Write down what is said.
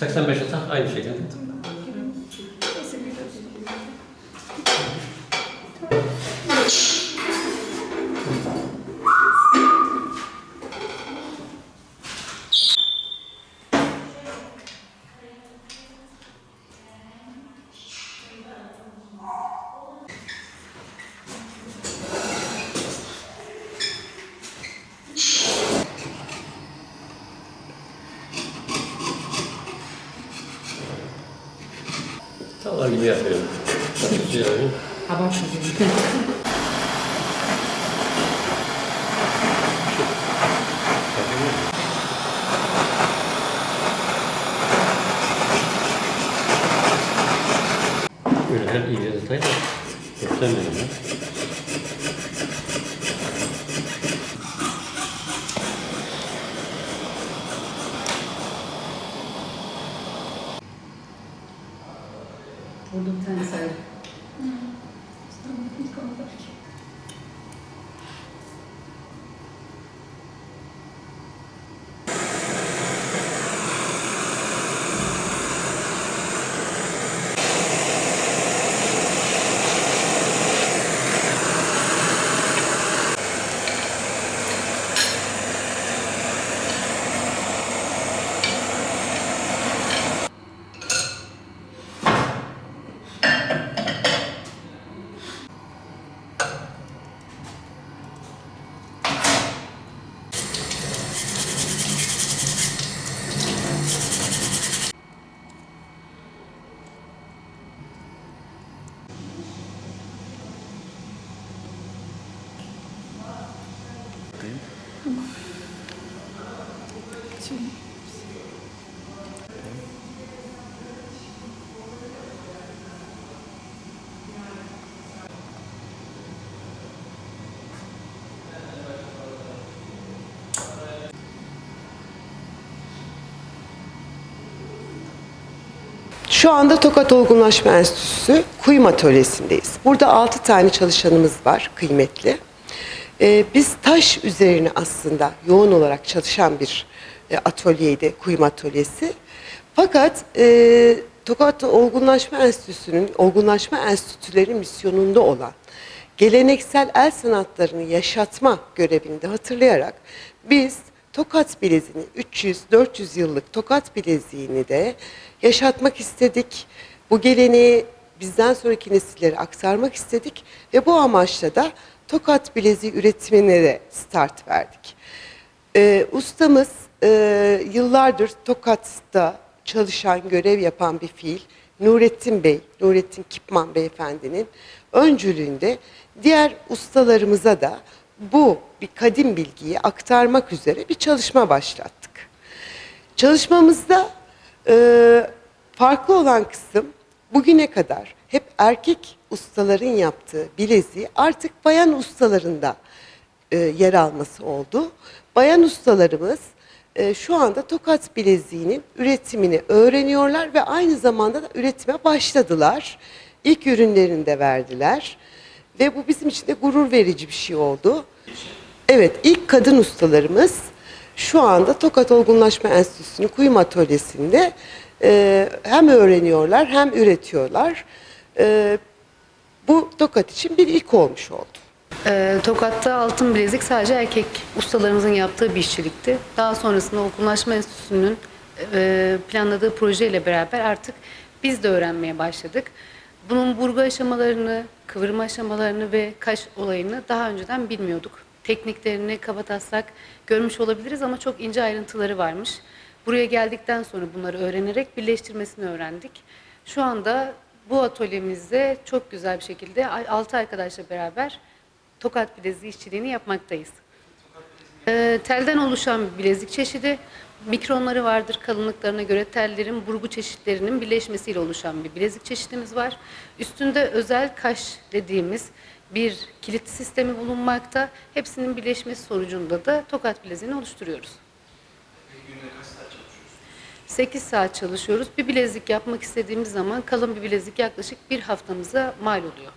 85 tak aynı şekilde. Tavalar gibi yapıyorum. Açıyorum. Abartma Böyle her iyice detay da göstermedim. Burada bir tane sarı. Şu anda Tokat Olgunlaşma Enstitüsü Kuyum Atölyesi'ndeyiz. Burada 6 tane çalışanımız var kıymetli. Ee, biz taş üzerine aslında yoğun olarak çalışan bir e, atölyeydi, kuyum atölyesi. Fakat e, Tokat Olgunlaşma Enstitüsü'nün, Olgunlaşma Enstitüleri misyonunda olan geleneksel el sanatlarını yaşatma görevini de hatırlayarak biz Tokat bileziğini 300-400 yıllık Tokat bileziğini de yaşatmak istedik. Bu geleneği bizden sonraki nesillere aktarmak istedik ve bu amaçla da Tokat bileziği üretimine de start verdik. Ee, ustamız e, yıllardır Tokat'ta çalışan, görev yapan bir fiil Nurettin Bey, Nurettin Kipman Beyefendinin öncülüğünde diğer ustalarımıza da bu bir kadim bilgiyi aktarmak üzere bir çalışma başlattık. Çalışmamızda e, farklı olan kısım bugüne kadar hep erkek ustaların yaptığı bileziği artık bayan ustalarında e, yer alması oldu. Bayan ustalarımız e, şu anda tokat bileziğinin üretimini öğreniyorlar ve aynı zamanda da üretime başladılar. İlk ürünlerini de verdiler ve bu bizim için de gurur verici bir şey oldu. Evet, ilk kadın ustalarımız şu anda Tokat Olgunlaşma Enstitüsü'nün kuyum atölyesinde e, hem öğreniyorlar hem üretiyorlar. E, bu Tokat için bir ilk olmuş oldu. Ee, Tokat'ta altın bilezik sadece erkek ustalarımızın yaptığı bir işçilikti. Daha sonrasında Okullaşma Enstitüsü'nün e, planladığı projeyle beraber artık biz de öğrenmeye başladık. Bunun burgu aşamalarını, kıvırma aşamalarını ve kaş olayını daha önceden bilmiyorduk. Tekniklerini kabataslak görmüş olabiliriz ama çok ince ayrıntıları varmış. Buraya geldikten sonra bunları öğrenerek birleştirmesini öğrendik. Şu anda bu atölyemizde çok güzel bir şekilde 6 arkadaşla beraber tokat bileziği işçiliğini yapmaktayız. Ee, telden oluşan bir bilezik çeşidi. Mikronları vardır kalınlıklarına göre tellerin burgu çeşitlerinin birleşmesiyle oluşan bir bilezik çeşidimiz var. Üstünde özel kaş dediğimiz bir kilit sistemi bulunmakta. Hepsinin birleşmesi sonucunda da tokat bileziğini oluşturuyoruz. 8 saat çalışıyoruz. Bir bilezik yapmak istediğimiz zaman kalın bir bilezik yaklaşık bir haftamıza mal oluyor.